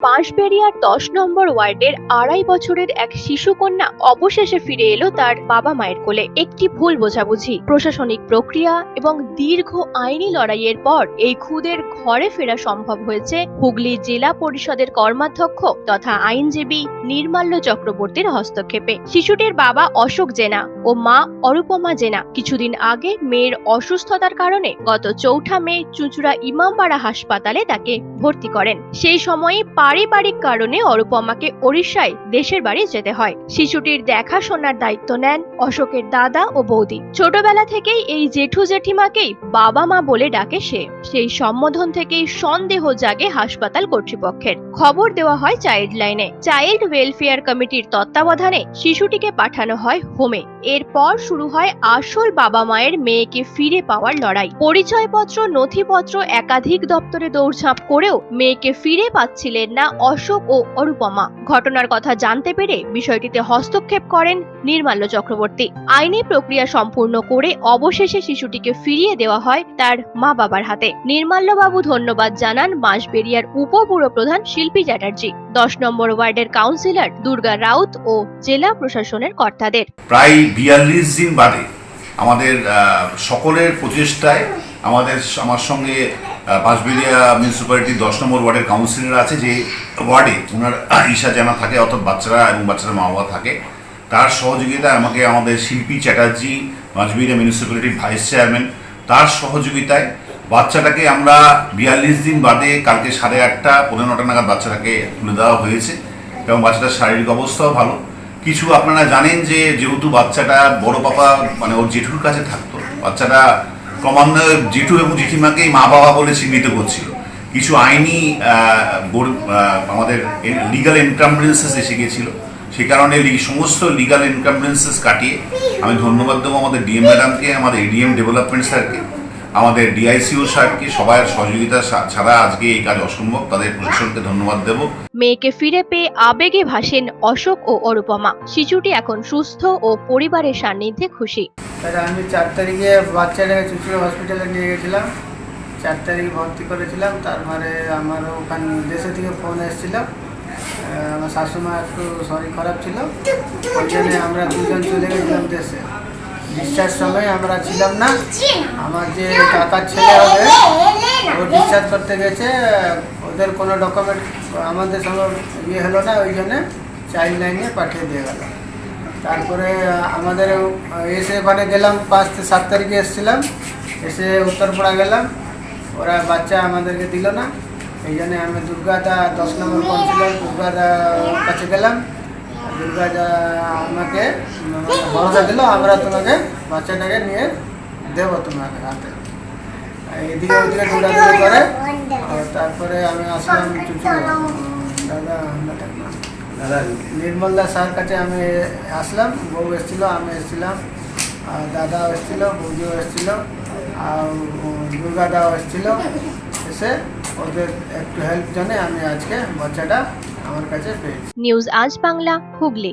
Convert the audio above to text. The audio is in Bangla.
বাঁশবেড়িয়ার দশ নম্বর ওয়ার্ডের আড়াই বছরের এক শিশু কন্যা অবশেষে ফিরে এলো তার বাবা মায়ের কোলে। একটি ভুল বোঝাবুঝি, প্রশাসনিক প্রক্রিয়া এবং দীর্ঘ আইনি লড়াইয়ের পর এই খুদের ঘরে ফেরা সম্ভব হয়েছে হুগলি জেলা পরিষদের কর্মাধ্যক্ষ তথা আইনজীবী নির্মাল্য চক্রবর্তীর হস্তক্ষেপে। শিশুটির বাবা অশোক জেনা ও মা অরূপমা জেনা কিছুদিন আগে মেয়ের অসুস্থতার কারণে গত চৌঠা মে চুঁচুড়া ইমামবাড়া হাসপাতালে তাকে ভর্তি করেন। সেই সময়ে পারিবারিক কারণে অরূপমাকে ওড়িশায় দেশের বাড়ি যেতে হয়। শিশুটির দেখাশোনার দায়িত্ব নেন অশোকের দাদা ও বৌদি। ছোটবেলা থেকেই এই জেঠু জেঠিমাকেই বাবা মা বলে ডাকে সে। সেই সম্বোধন থেকেই সন্দেহ জাগে হাসপাতাল কর্তৃপক্ষের। খবর দেওয়া হয় চাইল্ড লাইনে। চাইল্ড ওয়েলফেয়ার কমিটির তত্ত্বাবধানে শিশুটিকে পাঠানো হয় হোমে। এরপর শুরু হয় আসল বাবা মায়ের মেয়েকে ফিরে পাওয়ার লড়াই। পরিচয়পত্র, নথিপত্র, একাধিক দপ্তরে দৌড়ঝাঁপ করেও মেয়েকে ফিরে পাচ্ছিলেন না অশোক ও অরূপমা। ঘটনার কথা জানতে পেরে বিষয়টিতে হস্তক্ষেপ করেন নির্মাল্য চক্রবর্তী। আইনি প্রক্রিয়া সম্পূর্ণ করে অবশেষে শিশুটিকে ফিরিয়ে দেওয়া হয় তার মা বাবার হাতে। নির্মাল্যবাবু ধন্যবাদ জানান বাঁশবেড়িয়ার উপপুর প্রধান শিল্পী চ্যাটার্জি। দশ নম্বর ওয়ার্ডের কাউন্সিলর দুর্গা রাউত ও জেলা প্রশাসনের কর্তাদের। প্রায় বিয়াল্লিশ দিন বাদে আমাদের সকলের প্রচেষ্টায় আমাদের আমার সঙ্গে বাঁশবেড়িয়া মিউনিসিপ্যালিটির দশ নম্বর ওয়ার্ডের কাউন্সিলর আছে যে ওয়ার্ডে ওনার ঈশা জানা থাকে অর্থাৎ বাচ্চারা এবং বাচ্চারা মা বাবা থাকে। তার সহযোগিতায় আমাকে আমাদের শিল্পী চ্যাটার্জি, বাঁশবেড়িয়া মিউনিসিপ্যালিটির ভাইস চেয়ারম্যান তার সহযোগিতায় বাচ্চাটাকে আমরা বিয়াল্লিশ দিন বাদে কালকে সাড়ে আটটা পনেরো নটা নাগাদ বাচ্চাটাকে তুলে দেওয়া হয়েছে এবং বাচ্চাটার শারীরিক অবস্থাও ভালো। কিছু আপনারা জানেন যে যেহেতু বাচ্চাটা বড় পাপা মানে ওর জেঠুর কাছে থাকতো, বাচ্চাটা ক্রমান্বয়ে জেঠু এবং জিঠিমাকেই মা বাবা বলে চিহ্নিত করছিল। কিছু আইনি আমাদের লিগাল এনকামব্রেন্সেস এসে গিয়েছিল। সে কারণে সমস্ত লিগাল এনকামব্রেন্সেস কাটিয়ে আমি ধন্যবাদ দেবো আমাদের ডিএম ম্যাডামকে আমাদের এডিএম ডেভেলপমেন্ট স্যারকে আমাদের ডিআইসিও স্যারকে সবার সহযোগিতা ছাড়া আজকে এই কাজ অসম্ভব। তাদের প্রশাসনকে ধন্যবাদ দেবো। মেয়েকে ফিরে পেয়ে আবেগে ভাসেন অশোক ও অরূপমা। শিশুটি এখন সুস্থ ও পরিবারের সান্নিধ্যে খুশি। তাহলে আমি চার তারিখে বাচ্চাটাকে চুচুড়া হসপিটালে নিয়ে গেছিলাম। চার তারিখ ভর্তি করেছিলাম। তারপরে আমার ওখানে দেশে থেকে ফোন এসেছিল। আহ, আমার শাশুমা একটু শরীর খারাপ ছিল। ওই জন্য আমরা দুজন চলে গেছিলাম দেশে। ডিসচার্জ সময় আমরা ছিলাম না। আমার যে কাকার ছেলে হবে ও ডিসচার্জ করতে গেছে ওদের কোনো ডকুমেন্ট আমাদের সঙ্গে ইয়ে হলো না ওই জন্যে চাইল্ড লাইনে পাঠিয়ে দিয়ে গেল। তারপরে আমাদের এসে ওখানে গেলাম পাঁচ থেকে সাত তারিখে এসেছিলাম এসে উত্তরপাড়া গেলাম। ওরা বাচ্চা আমাদেরকে দিল না এই জন্য আমি দুর্গাদা দশ নম্বর কাউন্সিলর দুর্গাদা কাছে গেলাম। আর দুর্গাদা আমাকে ভরসা দিল আমরা তোমাকে বাচ্চাটাকে নিয়ে দেবো তোমাকে হাতে এদিকে ওদিকে দৌড়াদৌড়ি করে তারপরে আমি আসলাম দাদা দাদা নির্মল দাস স্যার কাছে আমি আসলাম বউ এসেছিল আমি এসেছিলাম আর দাদাও এসেছিল বৌদিও এসেছিল আর দুর্গা দাও এসেছিল। এসে ওদের একটু হেল্প জানে, আমি আজকে বাচ্চাটা আমার কাছে পেয়েছি। নিউজ আজ বাংলা, হুগলি।